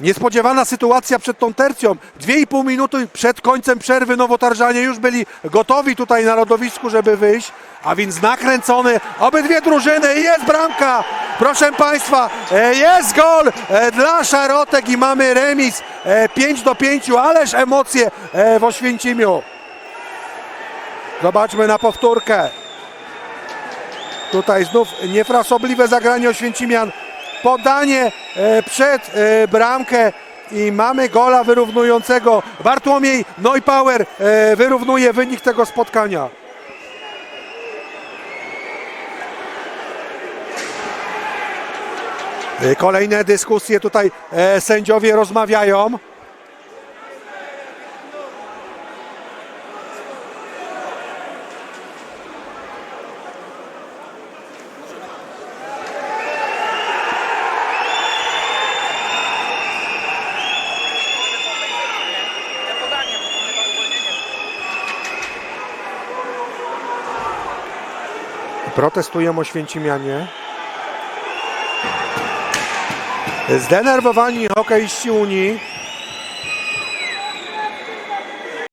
Niespodziewana sytuacja przed tą tercją. Dwie i pół minuty przed końcem przerwy Nowotarżanie już byli gotowi tutaj na lodowisku, żeby wyjść. A więc nakręcony obydwie drużyny i jest bramka. Proszę Państwa, e, jest gol e, dla Szarotek i mamy remis 5 do 5, ależ emocje e, w Oświęcimiu. Zobaczmy na powtórkę. Tutaj znów niefrasobliwe zagranie Oświęcimian. Podanie e, przed e, bramkę i mamy gola wyrównującego. Bartłomiej Neupauer e, wyrównuje wynik tego spotkania. Kolejne dyskusje tutaj sędziowie rozmawiają. Protestują Oświęcimianie. Zdenerwowani hokeiści Unii